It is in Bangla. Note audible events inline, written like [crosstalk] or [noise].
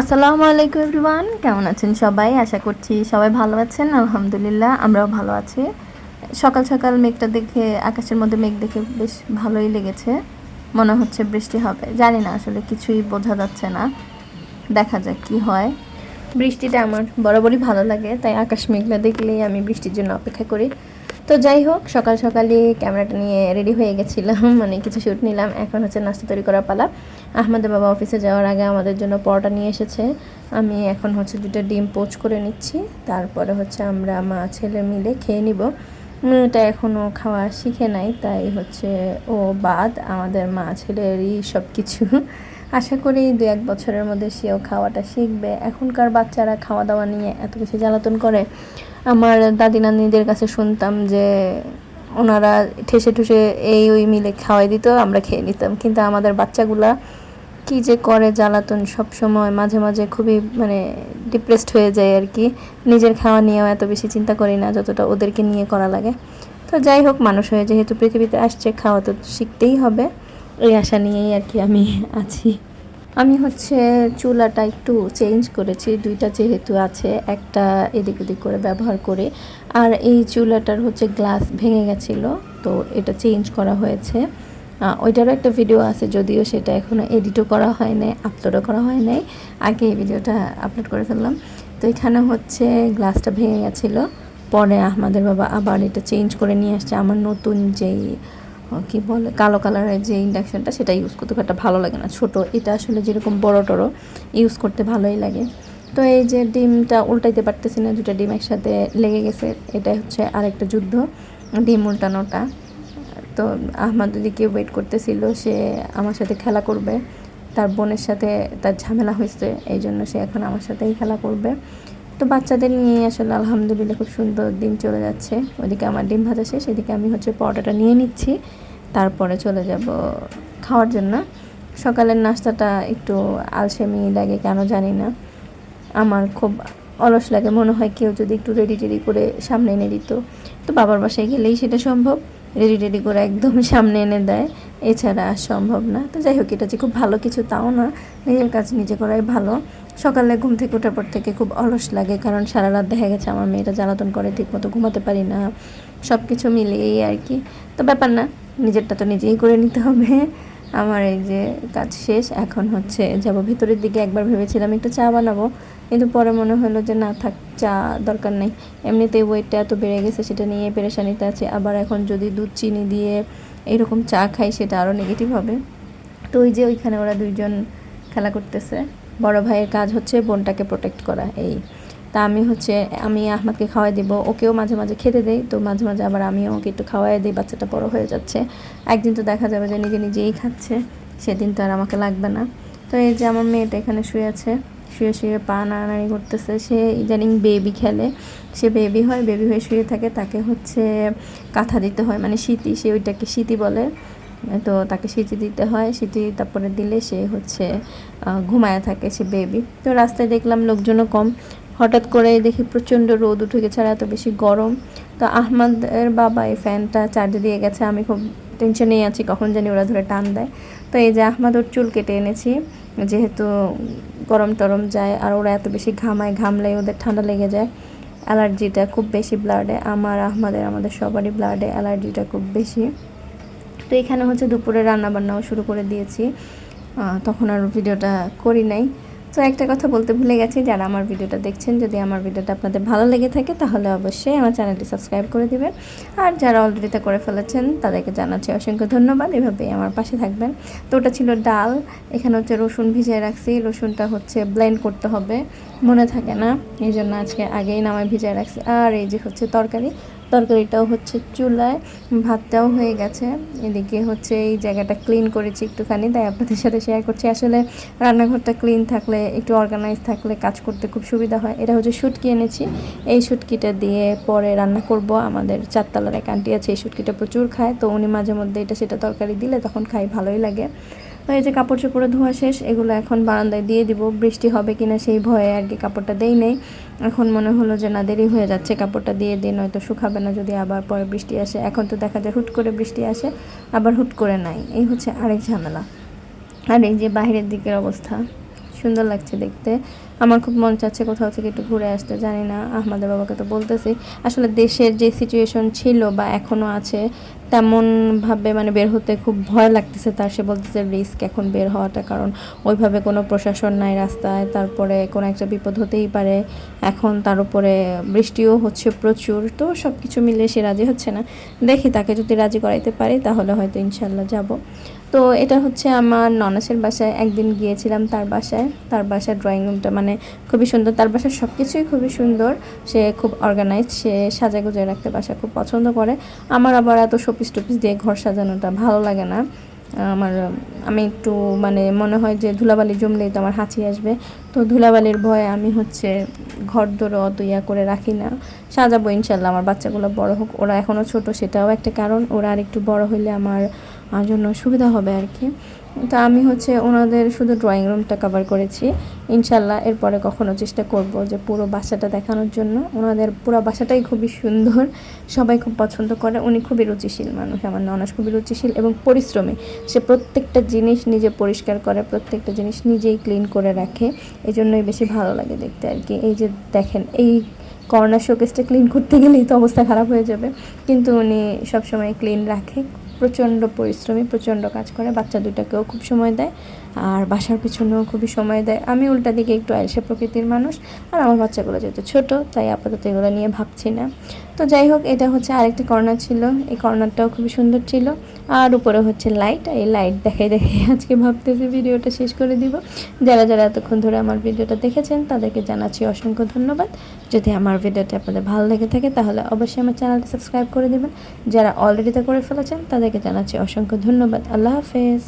আসসালামু আলাইকুম এভরিওয়ান, কেমন আছেন সবাই? আশা করছি সবাই ভালো আছেন, আলহামদুলিল্লাহ, আমরাও ভালো আছি। সকাল সকাল মেঘটা দেখে, আকাশের মধ্যে মেঘ দেখে বেশ ভালোই লেগেছে। মনে হচ্ছে বৃষ্টি হবে। জানি না, আসলে কিছুই বোঝা যাচ্ছে না। দেখা যাক কি হয়। বৃষ্টিটা আমার বরাবরই ভালো লাগে, তাই আকাশ মেঘলা দেখলেই আমি বৃষ্টির জন্য অপেক্ষা করি। তো যাই হোক, সকাল সকালে ক্যামেরাটা নিয়ে রেডি হয়ে গেছিলাম [laughs] মানে কিছু শ্যুট নিলাম। এখন হচ্ছে নাস্তা তৈরি করার পালা। আহমদের বাবা অফিসে যাওয়ার আগে আমাদের জন্য পরোটা নিয়ে এসেছে। আমি এখন হচ্ছে দুটো ডিম পোচ করে নিচ্ছি। তারপরে হচ্ছে আমরা মা, ছেলে মিলে খেয়ে নিব। মেয়েটা এখনও খাওয়া শিখে নাই, তাই হচ্ছে ও বাদ। আমাদের মা, ছেলেরই সব কিছু আশা করি দু এক বছরের মধ্যে সেও খাওয়াটা শিখবে। এখনকার বাচ্চারা খাওয়া দাওয়া নিয়ে এত বেশি জ্বালাতন করে। আমার দাদি নানিদের কাছে শুনতাম যে ওনারা ঠেসে ঠুসে এই ওই মিলে খাওয়াই দিত, আমরা খেয়ে নিতাম। কিন্তু আমাদের বাচ্চাগুলা কি যে করে জ্বালাতন সব সময় মাঝে মাঝে খুবই মানে ডিপ্রেসড হয়ে যায় আর কি। নিজের খাওয়া নিয়েও এত বেশি চিন্তা করি না যতটা ওদেরকে নিয়ে করা লাগে। তো যাই হোক, মানুষ হয়ে যেহেতু পৃথিবীতে আসছে, খাওয়া তো শিখতেই হবে। এই আশা নিয়েই আর কি আমি আছি। আমি হচ্ছে চুলাটা একটু চেঞ্জ করেছি, দুইটা যেহেতু আছে, একটা এদিক ওদিক করে ব্যবহার করে। আর এই চুলাটার হচ্ছে গ্লাস ভেঙে গেছিল, তো এটা চেঞ্জ করা হয়েছে। ওইটারও একটা ভিডিও আছে, যদিও সেটা এখনও এডিটও করা হয় নাই আপলোডও করা হয় নাই আগে এই ভিডিওটা আপলোড করে ফেললাম। তো এখানে হচ্ছে গ্লাসটা ভেঙে গেছিল। পরে আমাদের বাবা আবার এটা চেঞ্জ করে নিয়ে আসছে। আমার নতুন যেই কি বলে, কালো কালারের যে ইন্ডাকশানটা সেটা ইউজ করতে খুব একটা ভালো লাগে না। ছোট, এটা আসলে যেরকম বড় টড়ো ইউজ করতে ভালোই লাগে। তো এই যে ডিমটা উল্টাইতে পারতেছি না দুটা ডিম একসাথে লেগে গেছে এটা হচ্ছে আরেকটা যুদ্ধ, ডিম উল্টানোটা। তো আহমদ দিদিকে ওয়েট করতেছিল, সে আমার সাথে খেলা করবে। তার বোনের সাথে তার ঝামেলা হয়েছে এই জন্য সে এখন আমার সাথেই খেলা করবে। তো বাচ্চাদের নিয়ে আসলে আলহামদুলিল্লাহ খুব সুন্দর দিন চলে যাচ্ছে। ওইদিকে আমার ডিম ভাজা শেষ, এদিকে আমি হচ্ছে পরোটাটা নিয়ে নিচ্ছি। তারপরে চলে যাব খাওয়ার জন্য। সকালের নাস্তাটা একটু আলসেমি লাগে, কেন জানি না। আমার খুব অলস লাগে, মনে হয় কেউ যদি একটু রেডি টেডি করে সামনে এনে দিত। তো বাবার বাসায় গেলেই সেটা সম্ভব। রেডি টেডি করে একদম [laughs] সামনে এনে দেয়, এছাড়া সম্ভব না। তো যাই হোক, এটা যে খুব ভালো কিছু তাও না। নিজের কাজ নিজে করাই ভালো। সকালে ঘুম থেকে ওঠার পর থেকে খুব অলস লাগে, কারণ সারা রাত দেখা গেছে আমার মেয়েটা জ্বালাতন করে, ঠিকমতো ঘুমাতে পারি না সব কিছু মিলিয়েই আর কি। তো ব্যাপার না, নিজেরটা তো নিজেই করে নিতে হবে। আমার এই যে কাজ শেষ, এখন হচ্ছে যাব ভেতরের দিকে, একবার ভেবেছিলাম একটু চা বানাবো, কিন্তু পরে মনে হলো যে না থাক, চা দরকার নেই। এমনিতেই ওয়েটটা এত বেড়ে গেছে, সেটা নিয়ে পেরেশানিতে আছে। আবার এখন যদি দুধ, চিনি দিয়ে এইরকম চা খাই, সেটা আরও নেগেটিভ হবে। তো ওই যে ওইখানে ওরা দুইজন খেলা করতেছে। বড় ভাইয়ের কাজ হচ্ছে বোনটাকে প্রোটেক্ট করা, এই। তা আমি হচ্ছে, আমি আহমদকে খাওয়াই দিব, ওকেও মাঝে মাঝে খেতে দেই, তো মাঝে মাঝে আবার আমিও ওকে একটু খাওয়াই দিই, বাচ্চাটা বড় হয়ে যাচ্ছে। একদিন তো দেখা যাবে যে নিজে নিজেই খাচ্ছে, সেদিন তো আর আমাকে লাগবে না। তো এই যে আমার মেয়েটা এখানে শুয়ে আছে, শুয়ে শুয়ে পা নাড়ানাড়ি করতেছে, সে ইদানিং বেবি খেলে। সে বেবি হয় বেবি হয়ে শুয়ে থাকে, তাকে হচ্ছে কাঁথা দিতে হয় মানে শীতি সে ওইটাকে শীতি বলে। তো তাকে সিটি দিতে হয়, সিটি তারপরে দিলে সে হচ্ছে ঘুমায় থাকে সে বেবি তো রাস্তায় দেখলাম লোকজনও কম। হঠাৎ করে দেখি প্রচণ্ড রোদ উঠে গেছে আর এত বেশি গরম। তো আহমদের বাবা এই ফ্যানটা চার্জে দিয়ে গেছে। আমি খুব টেনশনেই আছি, কখন জানি ওরা ধরে টান দেয়। তো এই যে আহমদ ওর চুল কেটে এনেছি, যেহেতু গরম টরম যায় আর ওরা এত বেশি ঘামায় ঘামলে ওদের ঠান্ডা লেগে যায়। অ্যালার্জিটা খুব বেশি ব্লাডে আমার, আহমদের, আমাদের সবারই ব্লাডে অ্যালার্জিটা খুব বেশি। তো এখানে হচ্ছে দুপুরে রান্না বান্নাও শুরু করে দিয়েছি। তখন আর ভিডিওটা করি নাই। তো একটা কথা বলতে ভুলে গেছি, যারা আমার ভিডিওটা দেখছেন, যদি আমার ভিডিওটা আপনাদের ভালো লেগে থাকে, তাহলে অবশ্যই আমার চ্যানেলটি সাবস্ক্রাইব করে দিবেন। আর যারা অলরেডি তা করে ফেলেছেন, তাদেরকে জানাচ্ছি অসংখ্য ধন্যবাদ। এভাবেই আমার পাশে থাকবেন। তো ওটা ছিল ডাল। এখানে হচ্ছে রসুন ভিজিয়ে রাখছি। রসুনটা হচ্ছে ব্লেন্ড করতে হবে। মনে থাকে না। এই জন্য আজকে আগেই নামায় ভিজিয়ে রাখছি। আর এই যে হচ্ছে তরকারি। তরকারিটাও হচ্ছে চুলায়, ভাতটাও হয়ে গেছে। এদিকে হচ্ছে এই জায়গাটা ক্লিন করেছি একটুখানি, তাই আপনাদের সাথে শেয়ার করছি। আসলে রান্নাঘরটা ক্লিন থাকলে, একটু অর্গানাইজ থাকলে কাজ করতে খুব সুবিধা হয়। এটা হচ্ছে শুটকি এনেছি। এই শুটকিটা দিয়ে পরে রান্না করব। আমাদের চারতলার এক আন্টি আছে, এই শুটকিটা প্রচুর খায়। তো উনি মাঝে মধ্যে এটা, সেটা তরকারি দিলে তখন খাই, ভালোই লাগে। তো এই যে কাপড় চোপড়ে ধোয়া শেষ, এগুলো এখন বারান্দায় দিয়ে দিব। বৃষ্টি হবে কিনা সেই ভয়ে আর কি কাপড়টা দেই নেই। এখন মনে হলো যে, না, দেরি হয়ে যাচ্ছে, কাপড়টা দিয়ে দিই, নয়তো শুকাবে না যদি আবার পরে বৃষ্টি আসে। এখন তো দেখা যায় হুট করে বৃষ্টি আসে, আবার হুট করে নাই। এই হচ্ছে আরেক ঝামেলা। আর এই যে বাইরের দিকের অবস্থা, সুন্দর লাগছে দেখতে। আমার খুব মন চাচ্ছে কোথাও থেকে একটু ঘুরে আসতে, জানি না, আহমদের বাবাকে তো বলতেছি। আসলে দেশের যে সিচুয়েশন ছিল বা এখনও আছে তেমনভাবে মানে বের হতে খুব ভয় লাগতেছে তার। সে বলতেছে, রিস্ক এখন বের হওয়াটা কারণ ওইভাবে কোনো প্রশাসন নাই রাস্তায়। তারপরে কোনো একটা বিপদ হতেই পারে। এখন তার উপরে বৃষ্টিও হচ্ছে প্রচুর। তো সব কিছু মিলে সে রাজি হচ্ছে না। দেখি তাকে যদি রাজি করাইতে পারি তাহলে হয়তো ইনশাল্লাহ যাব। তো এটা হচ্ছে আমার ননাসের বাসায়। একদিন গিয়েছিলাম তার বাসায়। তার বাসার ড্রয়িং রুমটা মানে খুবই সুন্দর। তার বাসার সব কিছুই খুবই সুন্দর। সে খুব অর্গানাইজ সে সাজা গুজে রাখতে বাসা খুব পছন্দ করে। আমার আবার এত শোপিস টপিস দিয়ে ঘর সাজানোটা ভালো লাগে না। আমার, আমি একটু মানে মনে হয় যে ধুলাবালি জমলেই তো আমার হাঁচি আসবে। তো ধুলাবালির ভয়ে আমি হচ্ছে ঘর দৌড়ে অত ইয়া করে রাখি না। সাজাবো ইনশাল্লাহ, আমার বাচ্চাগুলো বড় হোক। ওরা এখনও ছোট, সেটাও একটা কারণ। ওরা আর একটু বড় হইলে আমার আমার জন্য সুবিধা হবে আর কি। তো আমি হচ্ছে ওনাদের শুধু ড্রয়িং রুমটা কভার করেছি। ইনশাল্লাহ এরপরে কখনো চেষ্টা করব যে পুরো বাসাটা দেখানোর জন্য। ওনাদের পুরো বাসাটাই খুবই সুন্দর, সবাই খুব পছন্দ করে। উনি খুবই রুচিশীল মানুষ, আমার ননাস খুবই রুচিশীল এবং পরিশ্রমী। সে প্রত্যেকটা জিনিস নিজে পরিষ্কার করে, প্রত্যেকটা জিনিস নিজেই ক্লিন করে রাখে। এই জন্যই বেশি ভালো লাগে দেখতে আর কি। এই যে দেখেন, এই কর্নার শোকেসটা ক্লিন করতে গেলেই তো অবস্থা খারাপ হয়ে যাবে। কিন্তু উনি সবসময় ক্লিন রাখে। প্রচণ্ড পরিশ্রমী, প্রচণ্ড কাজ করে, বাচ্চা দুটাকেও খুব সময় দেয় আর বাসার পিছনেও খুবই সময় দেয়। আমি উল্টা দিকে একটু আয়সা প্রকৃতির মানুষ আর আমার বাচ্চাগুলো যেহেতু ছোট, তাই আপাতত এগুলো নিয়ে ভাবছি না। তো যাই হোক, এটা হচ্ছে আরেকটি কর্নার ছিল। এই কর্নারটাও খুবই সুন্দর ছিল। আর উপরে হচ্ছে লাইট এই লাইট দেখাই দেখাই আজকে ভাবতেছি ভিডিওটা শেষ করে দিব। যারা যারা এতক্ষণ ধরে আমার ভিডিওটা দেখেছেন, তাদেরকে জানাচ্ছি অসংখ্য ধন্যবাদ। যদি আমার ভিডিওটা আপনাদের ভালো লেগে থাকে, তাহলে অবশ্যই আমার চ্যানেলটা সাবস্ক্রাইব করে দেবেন। যারা অলরেডি তা করে ফেলেছেন, তাদেরকে জানাচ্ছি অসংখ্য ধন্যবাদ। আল্লাহ হাফেজ।